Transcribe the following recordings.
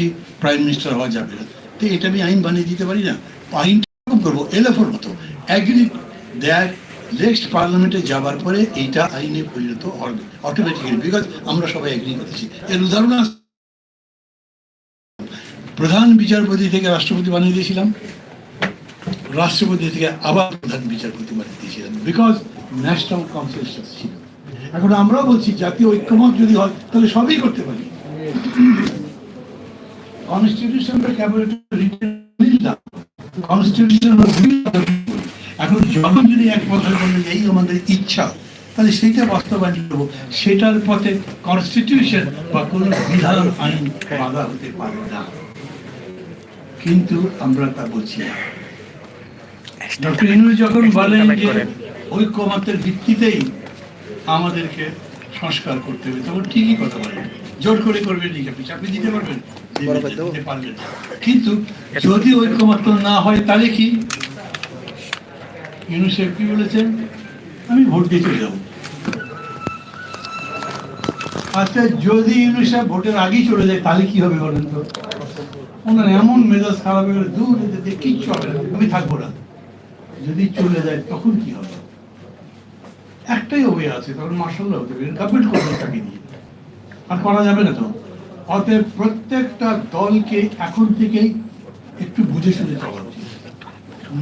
বেশি prime minister হওয়া যাবে না। তো এটা আমি আইন বানিয়ে দিতে পারি না। আইনটা করব এলএফোর মতো। অ্যাগ্রি দেখ নেক্সট পার্লামেন্টে যাবার পরে এইটা আইনে পরিণত হবে অটোমেটিক্যালি বিকজ আমরা সবাই এগ্রি করেছি। এর উদাহরণ প্রধান বিচারপতি থেকে রাষ্ট্রপতি বানিয়ে দিয়েছিলাম। রাষ্ট্রপতি থেকে আবার প্রধান বিচারপতি বানিয়ে দিয়েছিলাম বিকজ ন্যাশনাল কনসেনসাস ছিল। এখন আমরাও বলছি, জাতীয় ঐক্যমত যদি হয়, তাহলে সবই করতে পারি। কনস্টিটিউশন কনস্টিটিউশন এখন যখন যদি এক যে এই আমাদের ইচ্ছা তাহলে সেইটা বাস্তবায়ন করব। সেটার পথে কনস্টিটিউশন বা কোনো বিধান আইন বাধা হতে পারে না। কিন্তু আমরা তা বলছি না। ডক্টর ইনু যখন বলেন যে ঐক্যমতের ভিত্তিতেই আমাদেরকে সংস্কার করতে হবে তখন ঠিকই কথা বলেন। জোর করে করবেন ঠিক আপনি চাকরি দিতে পারবেন পারবেন। কিন্তু যদি ঐক্যমত্য না হয় তাহলে কি? ইউনিসেফ কি বলেছেন? আমি ভোট দিয়ে চলে যাব। আচ্ছা যদি ইউনিসেফ ভোটের আগেই চলে যায় তাহলে কি হবে বলেন তো? ওনার এমন মেজাজ খারাপ হয়ে গেলে দূর কিচ্ছু হবে না আমি থাকব না। যদি চলে যায় তখন কি হবে? একটাই ওয়ে আছে তখন মার্শাল্লাহ হতে পারে গভর্নমেন্ট করবে তাকে দিয়ে? আর করা যাবে না তো। অতএব প্রত্যেকটা দলকে এখন থেকেই একটু বুঝে শুনে চলা উচিত।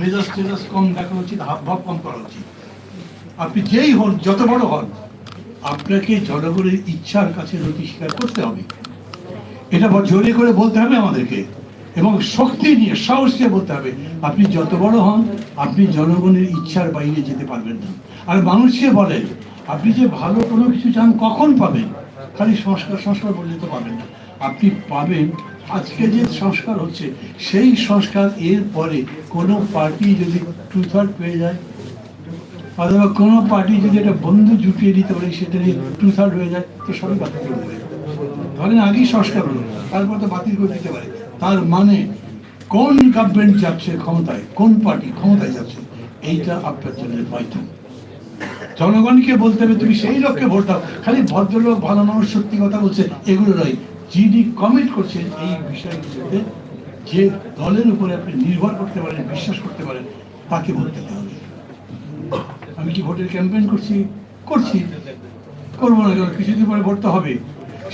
মেজাজ টেজাজ কম দেখা উচিত, হাব ভাব কম করা উচিত। আপনি যেই হন, যত বড় হন, আপনাকে জনগণের ইচ্ছার কাছে নতি স্বীকার করতে হবে। এটা জোরে করে বলতে হবে আমাদেরকে, এবং শক্তি নিয়ে, সাহস নিয়ে বলতে হবে, আপনি যত বড় হন, আপনি জনগণের ইচ্ছার বাইরে যেতে পারবেন না। আর মানুষকে বলে, আপনি যে ভালো কোনো কিছু চান কখন পাবেন? খালি সংস্কার সংস্কার বললে তো পাবেন না। আপনি পাবেন, আজকে যে সংস্কার হচ্ছে, সেই সংস্কার এর পরে কোনো পার্টি যদি টু থার্ড পেয়ে যায়, অথবা কোনো পার্টি যদি একটা বন্ধু জুটিয়ে দিতে পারে, সেটা নিয়ে টু থার্ড হয়ে যায়, তো সবই বাতিল করে দেবে। ধরেন আগেই সংস্কার হলো, তারপর তো বাতিল করে দিতে পারে। তার মানে কোন গভর্নমেন্ট যাচ্ছে ক্ষমতায়, কোন পার্টি ক্ষমতায় যাচ্ছে, এইটা আপনার জন্য ভাইটাল জনগণকে বলতে হবে, তুমি সেই লোককে ভোট দাও। খালি ভদ্রলোক, ভালো মানুষ, সত্যি কথা বলছে, এগুলো নয়। যিনি কমিট করছেন এই বিষয়গুলোতে যে দলের উপরে আপনি নির্ভর করতে পারেন, বিশ্বাস করতে পারেন, তাকে ভোট দিতে হবে। আমি কি ভোটের ক্যাম্পেইন করছি? করছি। করব না কেন? কিছুদিন পরে ভোট তো হবে।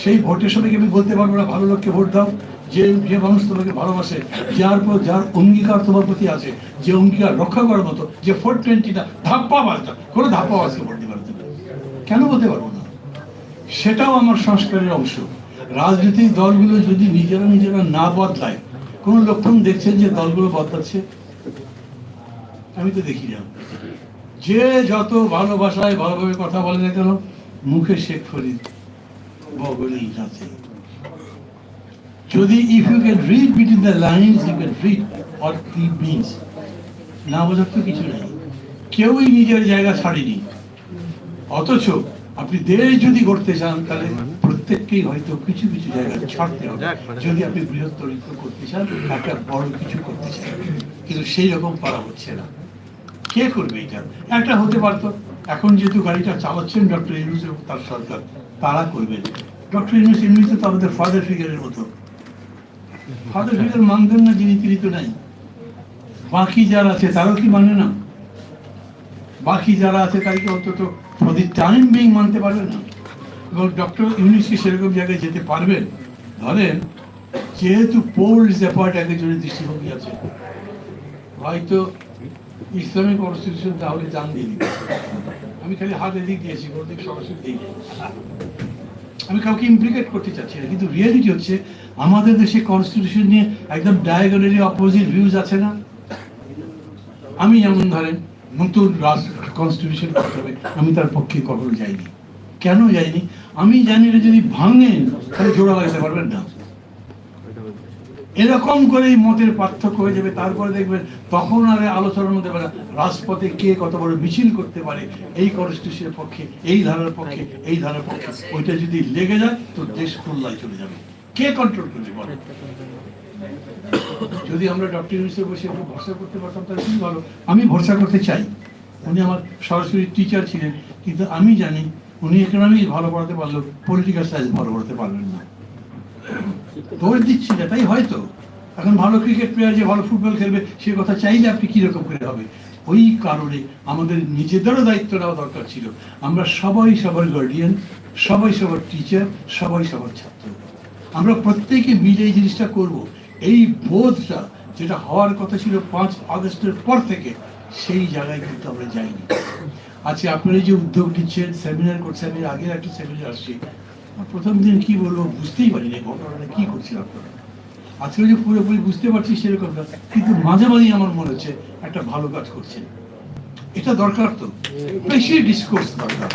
সেই ভোটের সময় কি আমি বলতে পারব না, ভালো লোককে ভোট দাও? যে যে মানুষ তোমাকে ভালোবাসে, যার পর যার অঙ্গীকার তোমার প্রতি আছে, যে অঙ্গীকার রক্ষা করার মতো, যে ফোর টোয়েন্টিটা ধাপ্পা বাজটা কোনো ধাপ্পা বাজকে ভোট দিতে পারবে না। কেন বলতে পারব না? সেটাও আমার সংস্কারের অংশ। রাজনৈতিক দলগুলো যদি নিজেরা নিজেরা না বদলায়, কোনো লক্ষণ দেখছেন যে দলগুলো বদলাচ্ছে? আমি তো দেখি না। যে যত ভালোবাসায় ভালোভাবে কথা বলে না কেন, মুখে শেখ ফরিদ বগলেই আছে যদি if you can read between the lines you can read what he means না বোঝার তো কিছু নেই। কেউই নিজের জায়গা ছাড়েনি। অথচ আপনি দেশ যদি করতে চান তাহলে প্রত্যেককেই হয়তো কিছু কিছু জায়গা ছাড়তে হবে। যদি আপনি বৃহত্তর করতে চান একটা বড় কিছু করতে চান। কিন্তু সেই রকম করা হচ্ছে না। কে করবে এটা? একটা হতে পারতো। এখন যেহেতু গাড়িটা চালাচ্ছেন ডক্টর ইউনুস এবং তার সরকার তারা করবেন। ডক্টর ইউনুস এমনিতে তো আমাদের ফাদার ফিগারের মতো। ফাদার মানতেন না যিনি, তিনি তো নাই। বাকি যারা আছে, তারাও কি মানে না? বাকি যারা আছে তাদেরকে অন্তত ফর টাইম বিং মানতে পারবে না? এবং ডক্টর ইউনিস কি সেরকম জায়গায় যেতে পারবেন ধরেন, যেহেতু পোল্ড অ্যাপার্ট একজনের দৃষ্টিভঙ্গি আছে, হয়তো ইসলামিক কনস্টিটিউশন তাহলে জান দিয়ে আমি খালি হাত এদিক দিয়েছি, কোনো দিক সরাসরি দিই আমি কাউকে ইমপ্লিকেট করতে চাচ্ছি না, কিন্তু রিয়েলিটি হচ্ছে আমাদের দেশে কনস্টিটিউশন নিয়ে একদম ডায়াগোনালি অপোজিট ভিউজ আছে না। আমি যেমন ধরেন, নতুন রাষ্ট্র কনস্টিটিউশন করতে হবে, আমি তার পক্ষে কখনো যাইনি। কেন যাইনি? আমি জানি যদি ভাঙেন, তাহলে জোড়া লাগাতে পারবেন না। এরকম করেই মতের পার্থক্য হয়ে যাবে, তারপরে দেখবেন তখন আর আলোচনার মধ্যে পারে রাজপথে কে কত বড় মিছিল করতে পারে, এই কনস্টিটিউশনের পক্ষে, এই ধারার পক্ষে, এই ধারার পক্ষে, ওইটা যদি লেগে যায় তো দেশ খুল্লায় চলে যাবে। কে কন্ট্রোল করবে বলে? যদি আমরা ডক্টর ইউনিসে বসে একটু ভরসা করতে পারতাম, তাহলে খুবই ভালো। আমি ভরসা করতে চাই। উনি আমার সরাসরি টিচার ছিলেন, কিন্তু আমি জানি উনি ইকোনমিক্স ভালো পড়াতে পারলেও পলিটিক্যাল সায়েন্স ভালো পড়াতে পারবেন না। দৌড় দিচ্ছি না, তাই হয়তো। এখন ভালো ক্রিকেট প্লেয়ার যে ভালো ফুটবল খেলবে, সে কথা চাইলে আপনি কীরকম করে হবে? ওই কারণে আমাদের নিজেদেরও দায়িত্ব নেওয়া দরকার ছিল। আমরা সবাই সবার গার্ডিয়ান সবাই সবার টিচার সবাই সবার ছাত্র। আমরা প্রত্যেকে মিলে এই জিনিসটা করব। এই বোধটা যেটা হওয়ার কথা ছিল পাঁচ আগস্টের পর থেকে, সেই জায়গায় কিন্তু আমরা যাইনি। আজকে আপনারা যে উদ্যোগ নিচ্ছেন সেমিনার করছেন এর আগের একটা সেমিনার আসছে। প্রথম দিন কি বলব বুঝতেই পারিনি ঘটনাটা কি করছেন আপনারা আজকে যে পুরোপুরি বুঝতে পারছি সেরকম না কিন্তু মাঝে মাঝেই আমার মনে হচ্ছে একটা ভালো কাজ করছেন এটা দরকার তো বেশি ডিসকোর্স দরকার।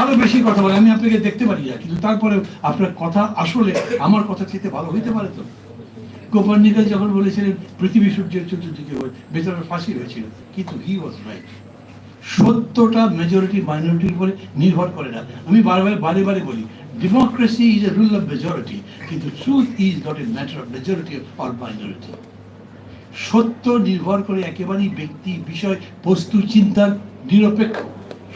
আরও বেশি কথা বলে আমি আপনাকে দেখতে পারি না কিন্তু তারপরে আপনার কথা আসলে আমার কথা চেতে ভালো হইতে পারে তো। কোপার্নিকাস যখন বলেছিলেন পৃথিবী সূর্যের চতুর্দিকে ঘোরে, বেচারার ফাঁসি হয়েছিল কিন্তু হি ওয়াজ রাইট সত্যটা মেজরিটি মাইনরিটির উপরে নির্ভর করে না। আমি বারবার, বারে বারে বলি democracy is a rule of majority কিন্তু truth is not a matter of majority or minority সত্য নির্ভর করে একেবারেই ব্যক্তি, বিষয়, বস্তু চিন্তার নিরপেক্ষ।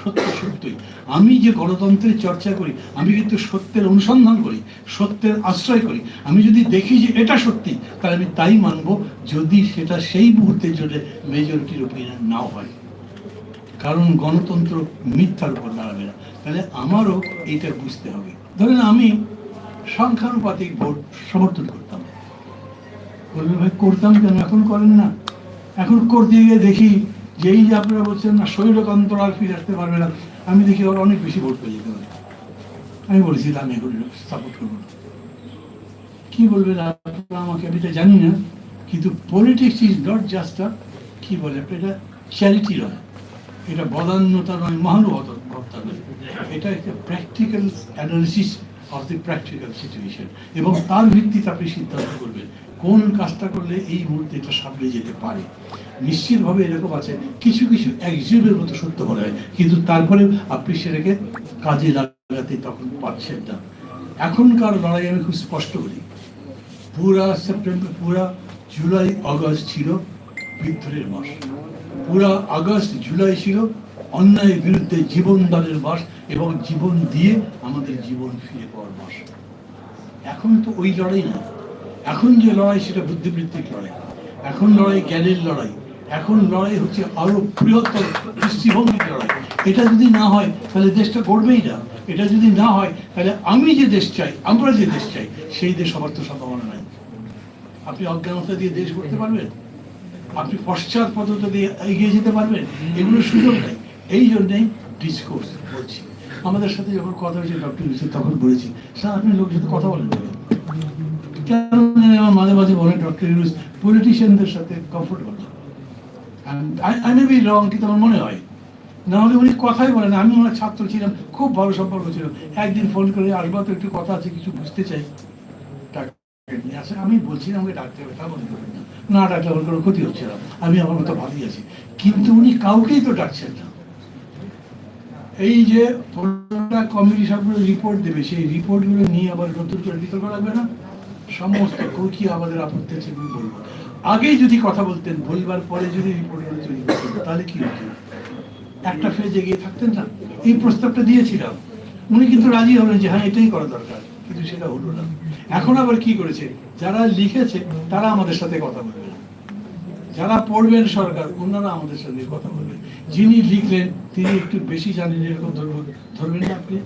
সত্য সত্যই। আমি যে গণতন্ত্রের চর্চা করি, আমি কিন্তু সত্যের অনুসন্ধান করি, সত্যের আশ্রয় করি। আমি যদি দেখি যে এটা সত্যি, তাহলে আমি তাই মানব যদি সেটা সেই মুহূর্তের জন্য মেজরিটির ওপিনিয়ন নাও হয়। কারণ গণতন্ত্র মিথ্যার উপর দাঁড়াবে না। তাহলে আমারও এটা বুঝতে হবে। ধরেন আমি সংখ্যানুপাতিক ভোট সমর্থন করতাম। বলবেন ভাই, করতাম কেন? এখন করেন না। এখন করতে গিয়ে দেখি যে এই যে আপনারা বলছেন না শৈলকান্ত আর ফিরে আসতে পারবে না। আমি দেখি ওর অনেক বেশি ভোট পেয়ে যেতে পারে। আমি বলেছি আমি এখন সাপোর্ট করব না। কি বলবেন আপনারা আমাকে, আমি এটা জানি না। কিন্তু পলিটিক্স ইজ নট জাস্ট কি বলে, এটা চ্যারিটি নয়। এটা বদান্যতা নয় মহানুভবতা নয় এটা একটা practical analysis of the practical situation এবং তার ভিত্তিতে আপনি সিদ্ধান্ত করবেন কোন কাজটা করলে এই মুহূর্তে এটা সামনে যেতে পারে। নিশ্চিতভাবে এরকম আছে, কিছু কিছু একজিমের মতো সত্য মনে হয়, কিন্তু তারপরে আপনি সেটাকে কাজে লাগাতে তখন পাচ্ছেন না। এখনকার লড়াই আমি খুব স্পষ্ট করি পুরা সেপ্টেম্বর, পুরা জুলাই আগস্ট ছিল বিদ্রোহের মাস। পুরা আগস্ট, জুলাই ছিল অন্যায়ের বিরুদ্ধে জীবন দানের মাস এবং জীবন দিয়ে আমাদের জীবন ফিরে পাওয়ার মাস এখন তো ওই লড়াই না। এখন যে লড়াই সেটা বুদ্ধিবৃত্তিক লড়াই। এখন লড়াই জ্ঞানের লড়াই। এখন লড়াই হচ্ছে আরও বৃহত্তর দৃষ্টিভঙ্গির লড়াই। এটা যদি না হয়, তাহলে দেশটা গড়বেই না। এটা যদি না হয়, তাহলে আমি যে দেশ চাই, আমরা যে দেশ চাই, সেই দেশ হবার তো সম্ভাবনা নাই। আপনি অজ্ঞানতা দিয়ে দেশ করতে পারবেন? আপনি পশ্চাৎপদতা যদি এগিয়ে যেতে পারবেন? এগুলো সুযোগ নেই। এই জন্যেই ডিসকোর্স বলছি। আমাদের সাথে যখন কথা হয়েছে ডক্টর ইউসুফ তখন বলেছি, স্যার, আপনি লোকের সাথে কথা বলেন না কেন?" কেন আমার মাঝে মাঝে বলেন ডক্টর ইউনুস পলিটিশিয়ানদের সাথে কমফোর্টেবল আই বি রং কিন্তু আমার মনে হয়। না হলে উনি কথাই বলেন আমি ওনার ছাত্র ছিলাম, খুব ভালো সম্পর্ক ছিল। একদিন ফোন করে আসবা তো একটু কথা আছে, কিছু বুঝতে চাই? আসে আমি বলছিলাম আমাকে ডাকতে হবে, তা না। না ডাকলে আমার কোনো ক্ষতি হচ্ছে না। আমি আমার মতো ভালোই আছি। কিন্তু উনি কাউকেই তো ডাকছেন না। এই যে কমিটি সবগুলো রিপোর্ট দেবে, সেই রিপোর্টগুলো নিয়ে আবার নতুন করে বিতর্ক রাখবে না? সমস্ত কি আমাদের আপত্তি আছে সেগুলো বলব। আগেই যদি কথা বলতেন বলবার পরে যদি রিপোর্টগুলো তৈরি করতেন, তাহলে কি হতো? একটা ফেজ এগিয়ে থাকতেন না? এই প্রস্তাবটা দিয়েছিলাম। উনি কিন্তু রাজি হলেন যে হ্যাঁ এটাই করা দরকার। কিন্তু সেটা হলো না। এখন আবার কি করেছে? যারা লিখেছে, তারা আমাদের সাথে কথা বলবে। যারা পড়বেন সরকার, ওনারা আমাদের সাথে কথা বলবেন যিনি লিখলেন, তিনি একটু বেশি জানেন এরকম ধরবেন ধরবেন না আপনি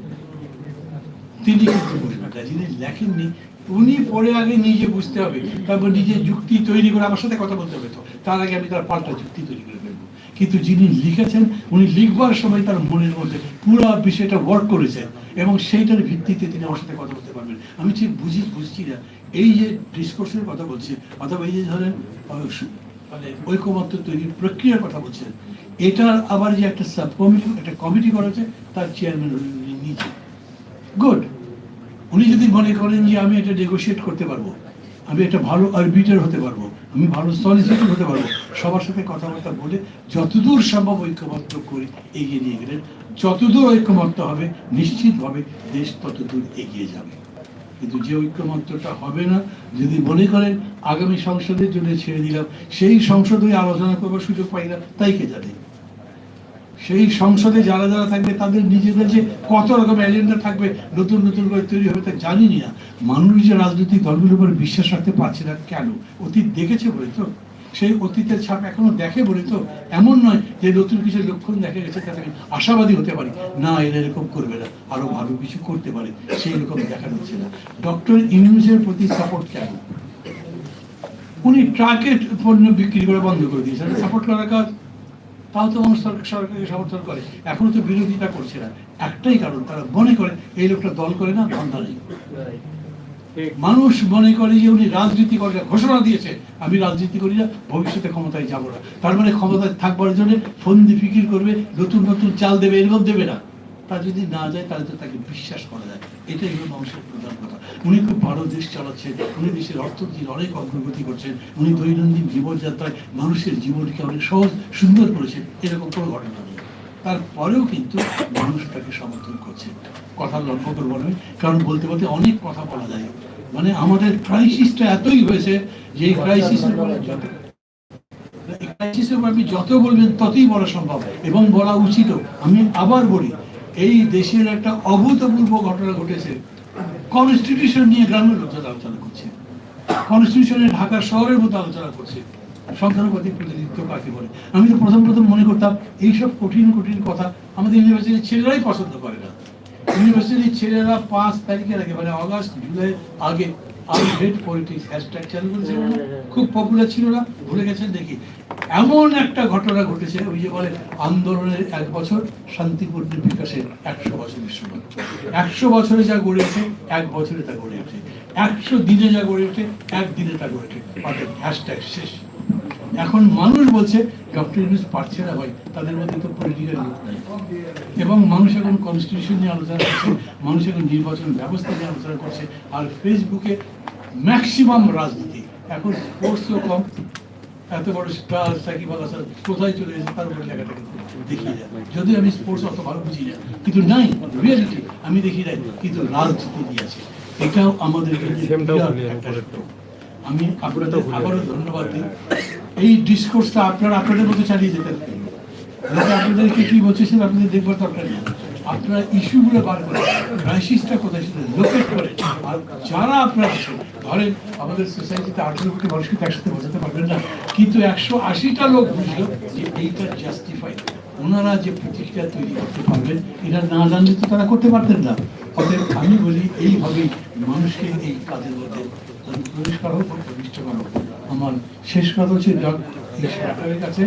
তিনি কিন্তু বুঝবেন না। যিনি লেখেননি, উনি পরে আগে নিজে বুঝতে হবে। তারপর নিজে যুক্তি তৈরি করে আমার সাথে কথা বলতে হবে তো। তার আগে আমি তার পাল্টা যুক্তি তৈরি করে কিন্তু যিনি লিখেছেন, উনি লিখবার সময় তার মনের মধ্যে পুরো বিষয়টা ওয়ার্ক করেছেন এবং সেইটার ভিত্তিতে তিনি আমার সাথে কথা বলতে পারবেন। আমি ঠিক বুঝি, বুঝছি না। এই যে ডিসকোর্সের কথা বলছি, অথবা এই যে ধরেন মানে ঐকমত্য তৈরির প্রক্রিয়ার কথা বলছেন, এটার আবার যে একটা সাব কমিটি একটা কমিটি করা হচ্ছে তার চেয়ারম্যান নিজে। গুড উনি যদি মনে করেন যে আমি এটা নেগোশিয়েট করতে পারব, আমি একটা ভালো আরবিটার হতে পারব আমি ভালো সলিসিটর হতে পারব। সবার সাথে কথাবার্তা বলে যতদূর সম্ভব ঐক্যমত্য করে এগিয়ে নিয়ে গেলেন। যতদূর ঐক্যমত্য হবে, নিশ্চিতভাবে দেশ ততদূর এগিয়ে যাবে। কিন্তু যে ঐক্যমত্যটা হবে না, যদি মনে করেন, আগামী সংসদের জন্য ছেড়ে দিলাম, সেই সংসদে আলোচনা করবার সুযোগ পাই না, তাই কে জানে? সেই সংসদে যারা যারা থাকবে, তাদের নিজেদের যে কত রকম এজেন্ডা থাকবে, নতুন নতুন করে তৈরি হবে তা জানি না। মানুষ যে রাজনৈতিক দলগুলোর উপর বিশ্বাস রাখতে পারছে না কেন? অতীত দেখেছে বলে তো? সেই অতীতের ছাপ এখনও দেখে বলে তো? এমন নয় যে নতুন কিছু লক্ষণ দেখা গেছে, তাতে আমি আশাবাদী হতে পারি। না, এরা এরকম করবে না। আরও ভালো কিছু করতে পারে, সেই রকম দেখা যাচ্ছে না। ডক্টর ইউনুসের প্রতি সাপোর্ট কেন উনি ট্রাকে পণ্য বিক্রি করে বন্ধ করে দিয়েছেন। সাপোর্ট করার কাজ তাও তো মানুষ সরকারকে সমর্থন করে। এখনও তো বিরোধিতা করছে না। একটাই কারণ, তারা মনে করে এই লোকটা দল করে না, ধান্দা নেই। মানুষ মনে করে যে উনি রাজনীতি করে ঘোষণা দিয়েছে, আমি রাজনীতি করি না, ভবিষ্যতে ক্ষমতায় যাব না। তার মানে ক্ষমতায় থাকবার জন্য ফন্দি ফিকির করবে, নতুন নতুন চাল দেবে এরকম দেবে না। তা যদি না যায় তাহলে তো তাকে বিশ্বাস করা যায় এটাই হলো মানুষের প্রধান কথা। উনি খুব ভালো দেশ চালাচ্ছেন উনি দেশের অর্থনীতির অনেক অগ্রগতি করছেন উনি দৈনন্দিন জীবনযাত্রায় মানুষের জীবনকে অনেক সহজ সুন্দর করেছেন এরকম কোনো ঘটনা নেই। তারপরেও কিন্তু মানুষ তাকে সমর্থন করছে। কথা লক্ষ্য করব আমি কারণ বলতে বলতে অনেক কথা বলা যায়। মানে আমাদের ক্রাইসিসটা এতই হয়েছে যে এই ক্রাইসিসের ক্রাইসিসের উপর আপনি যত বলবেন ততই বলা সম্ভব এবং বলা উচিত। আমি আবার বলি এই দেশের একটা অভূতপূর্ব ঘটনা ঘটেছে। কনস্টিটিউশন নিয়ে গ্রামের লোকজন আলোচনা করছে। কনস্টিটিউশনে ঢাকা শহরের মতো আলোচনা করছে। সংখ্যানুপাতিক প্রতিনিধিত্ব কাকে বলে? আমি তো প্রথম প্রথম মনে করতাম, এইসব কঠিন কঠিন কথা আমাদের ইউনিভার্সিটির ছেলেরাই পছন্দ করে না। ইউনিভার্সিটির ছেলেরা পাঁচ তারিখের আগে মানে আগস্ট জুলাই, আগে হেড পলিটিক্স হ্যাশট্যাগ চালু করেছিল খুব পপুলার ছিল না, ভুলে গেছেন দেখি। এমন একটা ঘটনা ঘটেছে, ওই যে বলে আন্দোলনের এক বছর শান্তিপূর্ণ বিকাশের একশো বছরের সময়। একশো বছরে যা গড়ে ওঠে এক বছরে তা গড়ে ওঠে একশো দিনে যা গড়ে ওঠে এক দিনে তা গড়ে ওঠে অর্থাৎ হ্যাশট্যাগ শেষ। এখন মানুষ বলছে ডক্টর ইউনুস পারছে না ভাই, তাদের মধ্যে তো পলিটিক্যাল লোক নাই। এবং মানুষ এখন কনস্টিটিউশন নিয়ে আলোচনা করছে, মানুষ এখন নির্বাচন ব্যবস্থা নিয়ে আলোচনা করছে, আর ফেসবুকে ম্যাক্সিমাম রাজনীতি। এখন স্পোর্টসও কম। এত বড় স্টার সাকিব আল হাসান কোথায় চলে গেছে তার উপরে লেখাটাকে দেখি না যদি আমি স্পোর্টস অত ভালো বুঝি না কিন্তু নাই রিয়েলিটি আমি দেখি নাই কিন্তু রাজনীতি দিয়েছে এটাও আমাদের আমি আপনাদের আবারও ধন্যবাদ দিই। এই ডিসকোর্সটা আপনারা আপনাদের মধ্যে চালিয়ে যেতে আপনাদেরকে কি বলছে সেটা আপনাদের দেখবার দরকার নেই। আপনারা ইস্যুগুলো বার করেন। ক্রাইসিসটা কোথায় সেটা লোকেট করে। আর যারা আপনারা ধরেন আমাদের সোসাইটিতে আঠেরো কোটি মানুষকে একসাথে বোঝাতে পারবেন না, কিন্তু একশো আশিটা লোক বুঝলো যে এইটা জাস্টিফাই ওনারা যে প্রতিক্রিয়া তৈরি করতে পারবেন, এটা না জানলে তো তারা করতে পারতেন না। অতএব আমি বলি, এইভাবেই মানুষকে এই কাজের মধ্যে প্রবেশ করা হোক প্রবিষ্ট করা হোক। আমার শেষ কথা হচ্ছে সরকারের কাছে।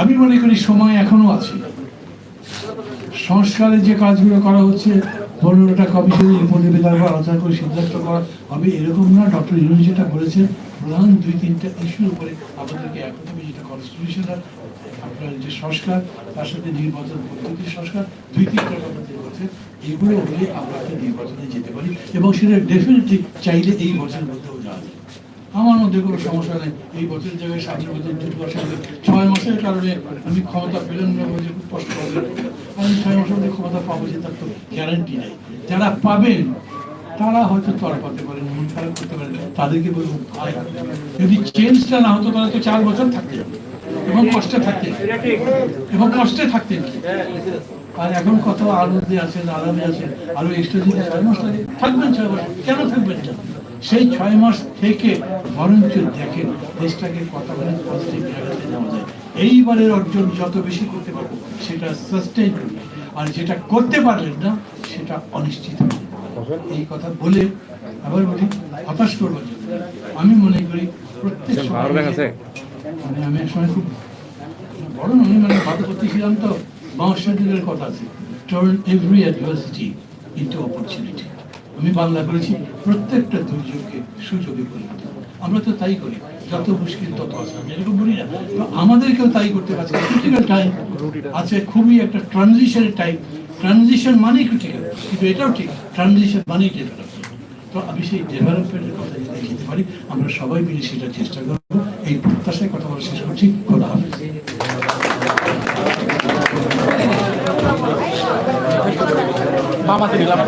আমি মনে করি, সময় এখনও আছে। সংস্কারের যে কাজগুলো করা হচ্ছে, পনেরোটা রিপোর্ট দেবে তারপর আলোচনা করে সিদ্ধান্ত করা হবে, এরকম না ডক্টর ইউনুস যেটা বলেছেন, প্রধান দুই তিনটা ইস্যুর উপরে আপনাদেরকে একদম যেটা কনস্টিটিউশনাল আপনার যে সংস্কার, তার সাথে নির্বাচন পদ্ধতির সংস্কার, দুই তিনটা তিনি বলছেন, এগুলো হলে আমরা নির্বাচনে যেতে পারি এবং সেটা ডেফিনেটলি চাইলে এই বছরের যায় আমার মধ্যে কোনো সমস্যা নেই। এই বছরের জায়গায় সাত বছর দু বছর ছয় মাসের কারণে আমি ক্ষমতা পেলেন না বলে খুব কষ্ট হবে আমি ছয় মাসের মধ্যে ক্ষমতা পাবো যে তার তো গ্যারান্টি নেই। যারা পাবেন, তারা হয়তো তর পাতে পারেন, মন খারাপ করতে পারেন, তাদেরকে বলব ভাই যদি চেঞ্জটা না হতো, তাহলে তো চার বছর থাকতে এবং কষ্টে থাকতে এবং কষ্টে থাকতেন আর এখন কত আনন্দে আছেন, আরামে আছেন, আরও এক্সট্রা যদি ছয় মাস লাগে। থাকবেন ছয় মাস। কেন থাকবেন না? সেই ছয় মাস থেকে বরঞ্চ দেখেন দেশটাকে কতখানি পজিটিভ জায়গাতে নেওয়া যায়। এইবারের অর্জন যত বেশি করতে পারব সেটা সাস্টেন আর যেটা করতে পারলেন না সেটা অনিশ্চিত। এই কথা বলে আবার বলি হতাশ করবার জন্য। আমি মনে করি প্রত্যেক? মানে আমি এক সময় খুব বড় নয় মানে করতে ছিলাম তো বাংলাদেশের কথা আছে। Turn every adversity into opportunity আমি বাংলা করেছি, প্রত্যেকটা দুর্যোগকে সুযোগে পরিণত আমরা তো তাই করি, যত মুশকিল তত এরকম বলি না। আমাদেরকেও তাই করতে পারছে ক্রিটিক্যাল টাইম আছে খুবই একটা ট্রানজিশনের টাইম ট্রানজিশন মানেই ক্রিটিক্যাল কিন্তু এটাও ঠিক ট্রানজিশন মানেই ডেভেলপমেন্ট তো আমি সেই ডেভেলপমেন্টের কথা যদি দেখিতে পারি, আমরা সবাই মিলে সেটা চেষ্টা করব। এই প্রত্যাশায় কথা বলা শেষ করছি, খোদা হবে মামাতে দিলাম